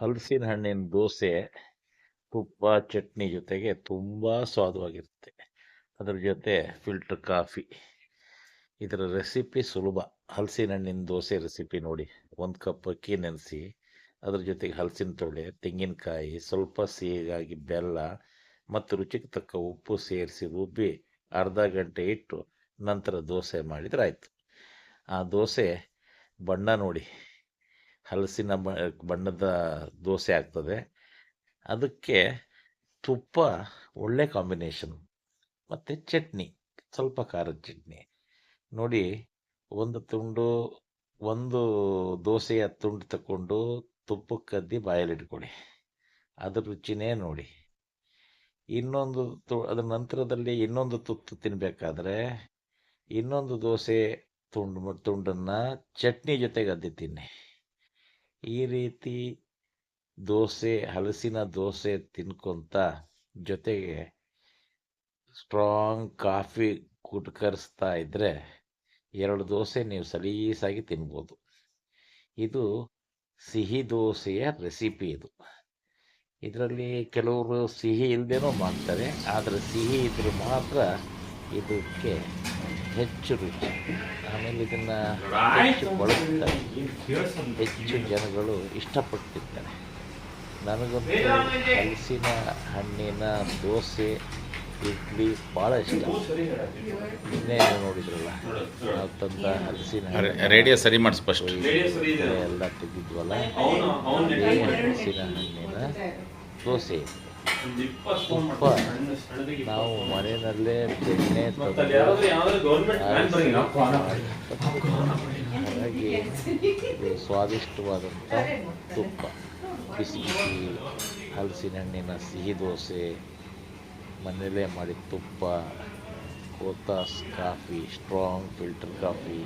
ಹಲಸಿನ ಹಣ್ಣಿನ ದೋಸೆ, ತುಪ್ಪ, ಚಟ್ನಿ ಜೊತೆಗೆ ತುಂಬ ಸ್ವಾದವಾಗಿರುತ್ತೆ. ಅದ್ರ ಜೊತೆ ಫಿಲ್ಟರ್ ಕಾಫಿ ಇದರ ರೆಸಿಪಿ ಸುಲಭ. ಹಲಸಿನ ಹಣ್ಣಿನ ದೋಸೆ ರೆಸಿಪಿ ನೋಡಿ. ಒಂದು ಕಪ್ ಅಕ್ಕಿ ನೆನೆಸಿ, ಅದ್ರ ಜೊತೆಗೆ ಹಲಸಿನ ತೊಳೆ ತೆಂಗಿನಕಾಯಿ, ಸ್ವಲ್ಪ ಸಿಹಿಗಾಗಿ ಬೆಲ್ಲ ಮತ್ತು ರುಚಿಗೆ ತಕ್ಕ ಉಪ್ಪು ಸೇರಿಸಿ ರುಬ್ಬಿ ಅರ್ಧ ಗಂಟೆ ಇಟ್ಟು ನಂತರ ದೋಸೆ ಮಾಡಿದರೆ ಆಯಿತು. ಆ ದೋಸೆ ಬಣ್ಣ ನೋಡಿ. ಹಲಸಿನ ಬಣ್ಣದ ದೋಸೆ ಆಗ್ತದೆ. ಅದಕ್ಕೆ ತುಪ್ಪ ಒಳ್ಳೆ ಕಾಂಬಿನೇಷನ್. ಮತ್ತು ಚಟ್ನಿ, ಸ್ವಲ್ಪ ಖಾರದ ಚಟ್ನಿ. ನೋಡಿ, ಒಂದು ತುಂಡು, ಒಂದು ದೋಸೆಯ ತುಂಡು ತಗೊಂಡು ತುಪ್ಪಕ್ಕೆ ಕದ್ದಿ ಬಾಯಲ್ಲಿ ಇಟ್ಕೊಳ್ಳಿ. ಅದ್ರ ರುಚಿನೇ ನೋಡಿ. ಇನ್ನೊಂದು ತು, ಅದರ ನಂತರದಲ್ಲಿ ಇನ್ನೊಂದು ತುತ್ತು ತಿನ್ನಬೇಕಾದ್ರೆ ಇನ್ನೊಂದು ದೋಸೆ ತುಂಡು, ತುಂಡನ್ನು ಚಟ್ನಿ ಜೊತೆಗೆ ಅದ್ದಿ ತಿನ್ನಿ. ಈ ರೀತಿ ದೋಸೆ, ಹಲಸಿನ ದೋಸೆ ತಿನ್ಕೊಂತ ಜೊತೆಗೆ ಸ್ಟ್ರಾಂಗ್ ಕಾಫಿ ಕುಟ್ಕರಿಸ್ತಾ ಇದ್ದರೆ ಎರಡು ದೋಸೆ ನೀವು ಸಲೀಸಾಗಿ ತಿನ್ಬೋದು. ಇದು ಸಿಹಿ ದೋಸೆಯ ರೆಸಿಪಿ ಇದು. ಇದರಲ್ಲಿ ಕೆಲವರು ಸಿಹಿ ಇಲ್ಲದೇನೋ ಮಾಡ್ತಾರೆ, ಆದರೆ ಸಿಹಿ ಇದ್ದರೆ ಮಾತ್ರ ಇದಕ್ಕೆ ಹೆಚ್ಚು ರುಚಿ. ಇದನ್ನು ಹೆಚ್ಚು ಬಳಸ್ತಾರೆ. ಹೆಚ್ಚು ಜನಗಳು ಇಷ್ಟಪಡ್ತಿರ್ತಾರೆ. ನನಗೊಂದು ಹಲಸಿನ ಹಣ್ಣಿನ ದೋಸೆ ಇಡ್ಲಿ ಭಾಳ ಇಷ್ಟ. ನಿನ್ನೆ ನೋಡಿದ್ರಲ್ಲ? ನಾವು ತಂದ ಹಲಸಿನ ರೇಡಿಯೋ ಸರಿ ಮಾಡಿಸ್ ಫಸ್ಟ್ ಎಲ್ಲ ತೆಗೆದಿದ್ವಲ್ಲ? ಅದೇ ಹಲಸಿನ ಹಣ್ಣಿನ ದೋಸೆ. ನಾವು ಮನೆಯಲ್ಲೇ ಬೆಣ್ಣೆ ಹಾಗಾಗಿ ಸ್ವಾದಿಷ್ಟವಾದಂಥ ತುಪ್ಪ. ಬಿಸಿ ಬಿಸಿ ಹಲಸಿನ ಹಣ್ಣಿನ ಸಿಹಿ ದೋಸೆ ಮನೆಯಲ್ಲೇ ಮಾಡಿದ ತುಪ್ಪ Kothas coffee strong filter coffee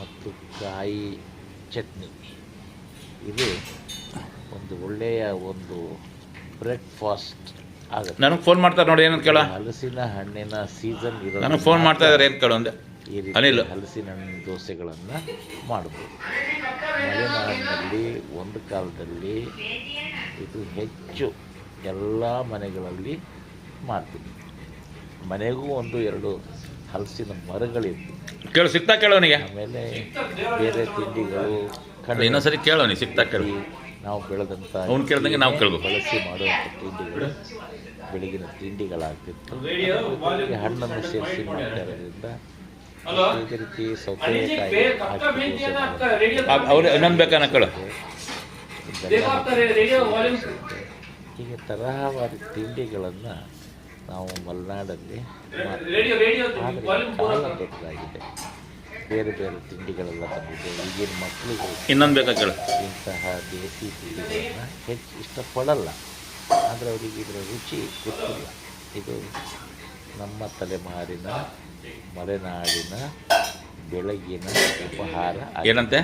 ಮತ್ತು ಕಾಯಿ ಚಟ್ನಿ. ಇದು ಒಂದು ಒಳ್ಳೆಯ ಒಂದು ಬ್ರೇಕ್ಫಾಸ್ಟ್ ಆಗುತ್ತೆ. ನನಗೆ ಫೋನ್ ಮಾಡ್ತಾರೆ ನೋಡಿ ಏನಂತ ಕೇಳ? ಹಲಸಿನ ಹಣ್ಣಿನ ಸೀಸನ್ ಇರೋ ನನಗೆ ಫೋನ್ ಮಾಡ್ತಾ ಇದಾರೆ ಏನು ಕೇಳೋ ಅಂದೆ? ಈ ರೀತಿ. ಹಲಸಿನ ಹಣ್ಣಿನ ದೋಸೆಗಳನ್ನು ಮಾಡ್ಬೋದು. ಮಲೆನಾಡಿನಲ್ಲಿ ಒಂದು ಕಾಲದಲ್ಲಿ ಇದು ಹೆಚ್ಚು ಎಲ್ಲ ಮನೆಗಳಲ್ಲಿ ಮಾಡ್ತೀವಿ ಮನೆಗೂ ಒಂದು ಎರಡು ಹಲಸಿನ ಮರಗಳಿತ್ತು ಕೇಳು ಸಿಗ್ತಾ ಕೇಳೋನಿಗೆ ಆಮೇಲೆ ಬೇರೆ ತಿಂಡಿಗಳು ಇನ್ನೊಂದ್ಸರಿ ಕೇಳೋನಿ ಸಿಗ್ತಾ ಕೇಳು. ನಾವು ಬೆಳೆದಂಥ ಅವ್ನು ಕೇಳ್ದಂಗೆ ನಾವು ಕೇಳಬೇಕು. ಬಳಸಿ ಮಾಡುವಂಥ ತಿಂಡಿಗಳು ಬೆಳಗಿನ ತಿಂಡಿಗಳಾಗ್ತಿತ್ತು ಹಣ್ಣನ್ನು ಸೇರಿಸಿ ಮಾಡ್ತಾ ಇರೋದ್ರಿಂದ ಇದೇ ರೀತಿ ಸೌತೆಕಾಯಿ. ಅವ್ರು ಇನ್ನೊಂದು ಬೇಕಾನ ಕೇಳು. ಹೀಗೆ ತರಹವಾರಿ ತಿಂಡಿಗಳನ್ನು ನಾವು ಮಲೆನಾಡಲ್ಲಿ. ಆದರೆ ಕಾಲ ದೊಡ್ಡದಾಗಿದೆ. ಬೇರೆ ಬೇರೆ ತಿಂಡಿಗಳೆಲ್ಲ ಬಂದಿದೆ ಈಗಿನ ಮಕ್ಕಳಿಗೆ ಇನ್ನೊಂದು ಬೇಕಾ ಕೇಳು? ಇಂತಹ ದೇಸಿ ತಿಂಡಿಗಳನ್ನು ಹೆಚ್ಚು ಇಷ್ಟಪಡಲ್ಲ. ಆದರೆ ಅವರಿಗೆ ಇದರ ರುಚಿ ಗೊತ್ತಿಲ್ಲ. ಇದು ನಮ್ಮ ತಲೆಮಾರಿನ ಮಲೆನಾಡಿನ ಬೆಳಗಿನ ಉಪಹಾರ. ಏನಂತೆ?